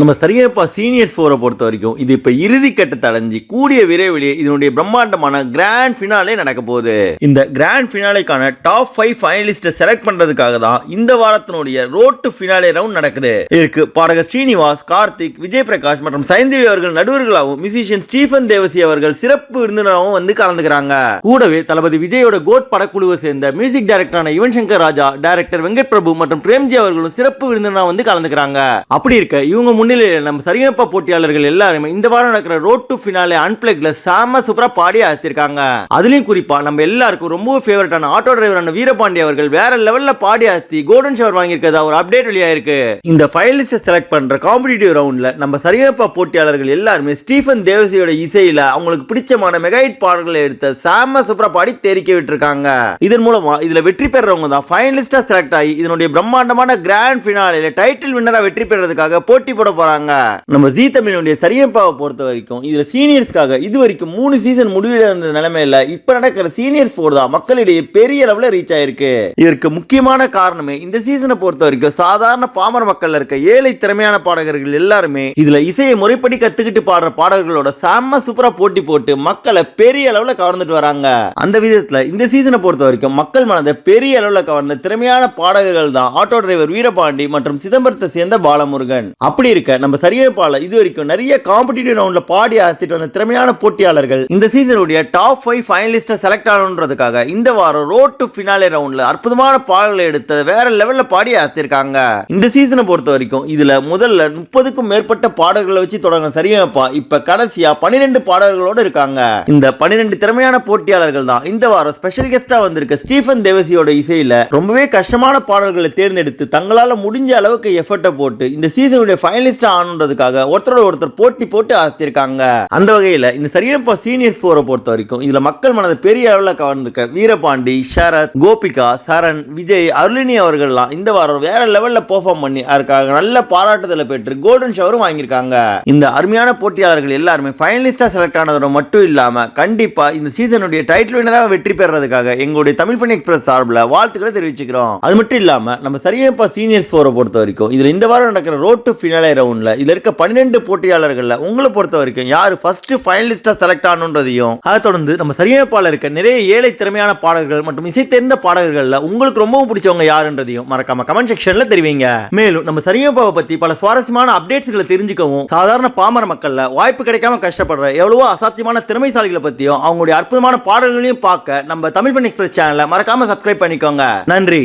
நம்ம சரியப்பா சீனியர்ஸ் ஃபோரை பொறுத்த வரைக்கும் இது இப்போ இறுதி கட்டத்தை அடைஞ்சு கூடிய விரைவிலே இதனுடைய பிரம்மாண்டமான கிராண்ட் ஃபினாலே நடக்க போகுது. இந்த கிராண்ட் ஃபினாலேக்கான டாப் ஃபைவ் ஃபைனலிஸ்ட்டை செலக்ட் பண்றதுக்காக தான் இந்த வாரத்தினுடைய ரோட் டு ஃபினாலே ரவுண்ட் நடக்குது. இதற்கு பாடகர் ஸ்ரீனிவாஸ் கார்த்திக் விஜய் பிரகாஷ் மற்றும் சைந்தவி அவர்கள் நடுவர்களாகவும் மியூசிஷியன் ஸ்டீஃபன் தேவசி அவர்கள் சிறப்பு விருந்தினராகவும் வந்து கலந்துக்கிறாங்க. கூடவே தளபதி விஜயோட கோட் படக்குழுவை சேர்ந்த மியூசிக் டைரக்டரான யுவன் சங்கர் ராஜா டைரக்டர் வெங்கட் பிரபு மற்றும் பிரேம்ஜி அவர்களும் சிறப்பு விருந்தினராக வந்து கலந்துக்கிறாங்க. அப்படி இருக்க இவங்க முன்னிலையில் நம்ம சரியப்பா போட்டியாளர்கள் எல்லாருமே இந்த வாரம் நடக்கிற ரோட் டு ஃபினாலே அன்பிளக்ல சாம சூப்பரா பாடி ஆத்திருக்காங்க அதுலயும் குறிப்பா நம்ம எல்லாருக்கும் ரொம்ப ஃபேவரட்டான ஆட்டோ டிரைவரான வீரபாண்டி அவர்கள் வேற லெவல்ல பாடி அழைத்தி கோல்டன் ஷவர் வாங்கியிருக்கதா ஒரு அப்டேட் வெளியாயிருக்கு இந்த ஃபைனலிஸ்ட் செலக்ட் பண்ற காம்படிட்டிவ் ரவுண்ட்ல நம்ம சரியப்பா போட்டியாளர்கள் எல்லாருமே ஸ்டீஃபன் தேவசியோட இசையில அவங்களுக்கு பிடிச்சமான மெகாஹிட் பாடல்களை எடுத்த சாம சூப்பரா பாடி தெரிக்க விட்டுருக்காங்க. இதன் மூலமா இதுல வெற்றி பெறவங்க தான் ஃபைனலிஸ்டா செலக்ட் ஆகி இதனுடைய பிரம்மாண்டமான கிராண்ட் ஃபினாலே டைட்டில் வின்னரா வெற்றி பெறதுக்காக போட்டி போட போகிறாங்க நம்ம ஜி தமிழுடைய சரியப்பாவை பொறுத்த வரைக்கும் இதுல சீனியர்ஸ்க்காக இது வரைக்கும் மூணு சீசன் முடிவடைந்த நிலைமையில் இப்ப நடக்கிற சீனியர்ஸ் ஃபோர் தான் மக்களிடையே பெரிய அளவுல ரீச் ஆயிருக்கு. இதற்கு முக்கியமான காரணமே இந்த சீசனை பொறுத்த வரைக்கும் சாதாரண பாமர மக்கள் இருக்க ஏழை திறமையான பாடகர்கள் எல்லாருமே இதுல இசையை முறைப்படி கத்துக்கிட்டு பாடுற பாடகர்களோட செம்ம சூப்பரா போட்டி போட்டு மக்களை பெரிய அளவுல கவர்ந்துட்டு வராங்க. அந்த விதத்தில் இந்த சீசனை பொறுத்த வரைக்கும் மக்கள் மனதை பெரிய அளவுல கவர்ந்த திறமையான பாடகர்கள் தான் ஆட்டோ டிரைவர் வீரபாண்டி மற்றும் சிதம்பரத்தை சேர்ந்த பாலமுருகன். அப்படி இருக்க நம்ம சரியமைப்பாளர் இது வரைக்கும் நிறைய காம்படிட்டிவ் ரவுண்ட்ல பாடி ஆத்திட்டு வந்த திறமையான போட்டியாளர்கள் இந்த சீசனுடைய டாப் ஃபைவ் ஃபைனலிஸ்டை செலக்ட் ஆகணுன்றதுக்காக இந்த வாரம் ரோட் டு ஃபினாலே ரவுண்ட்ல அற்புதமான பாடல்களை எடுத்து வேற லெவல்ல பாடி ஆத்திருக்காங்க இந்த சீசனை பொறுத்த வரைக்கும் இதுல முதல்ல முப்பதுக்கும் மேற்பட்ட பாடல்களை வச்சு தொடங்க சரியமைப்பா இப்ப கடைசியா பனிரெண்டு பாடல்களோட இருக்காங்க. இந்த பனிரெண்டு திறமையான போட்டியாளர்கள் தான் இந்த வாரம் ஸ்பெஷல் கெஸ்டா வந்திருக்க ஸ்டீஃபன் தேவசியோட இசையில ரொம்பவே கஷ்டமான பாடல்களை தேர்ந்தெடுத்து தங்களால முடிஞ்ச அளவுக்கு எஃபர்ட்டை போட்டு இந்த சீசனுடைய ஃபைனல் ஃபைனலிஸ்ட் ஆனுன்றதுக்காக ஒருத்தரோட ஒருத்தர் போட்டி போட்டு ஆத்திருக்காங்க. அந்த வகையில் இந்த சரியப்பா சீனியர்ஸ் ஃபோரை பொறுத்த வரைக்கும் இதில் மக்கள் மனதை பெரிய அளவில் கவர்ந்திருக்க வீரபாண்டி ஷரத் கோபிகா சரண் விஜய் அருளினி அவர்கள்லாம் இந்த வாரம் வேற லெவலில் பெர்ஃபார்ம் பண்ணி அதுக்காக நல்ல பாராட்டுதலை பெற்று கோல்டன் ஷவரும் வாங்கியிருக்காங்க. இந்த அருமையான போட்டியாளர்கள் எல்லாருமே ஃபைனலிஸ்டாக செலக்ட் ஆனதோட மட்டும் இல்லாமல் கண்டிப்பாக இந்த சீசனுடைய டைட்டில் வினராக வெற்றி பெறதுக்காக எங்களுடைய தமிழ் பண்ணி எக்ஸ்பிரஸ் சார்பில் வாழ்த்துக்களை தெரிவிச்சுக்கிறோம். அது மட்டும் இல்லாமல் நம்ம சரியப்பா சீனியர்ஸ் ஃபோரை பொறுத்த வரைக்கும் இதில் இந்த வாரம் நடக்கிற ரோட் டு ஃபினாலே ரவுண்ட்ல இதுல இருக்க பன்னிரெண்டு போட்டியாளர்களில் உங்களை பொறுத்த வரைக்கும் யார் ஃபர்ஸ்ட் ஃபைனலிஸ்டா செலக்ட் ஆகணுன்றதையும் அதை தொடர்ந்து நம்ம சரியமைப்பாளர் இருக்க நிறைய ஏழை திறமையான பாடகர்கள் மற்றும் இசை தெரிந்த பாடகர்களில் உங்களுக்கு ரொம்பவும் பிடிச்சவங்க யாருன்றதையும் மறக்காம கமெண்ட் செக்ஷன்ல தெரிவிங்க. மேலும் நம்ம சரியமைப்பாவை பத்தி பல சுவாரஸ்யமான அப்டேட்ஸ்களை தெரிஞ்சுக்கவும் சாதாரண பாமர மக்கள்ல வாய்ப்பு கிடைக்காம கஷ்டப்படுற எவ்வளவோ அசாத்தியமான திறமைசாலிகளை பத்தியும் அவங்களுடைய அற்புதமான பாடல்களையும் பார்க்க நம்ம தமிழ் பண்ணி எக்ஸ்பிரஸ் சேனலை மறக்காம சப்ஸ்கிரைப் பண்ணிக்கோங்க. நன்றி.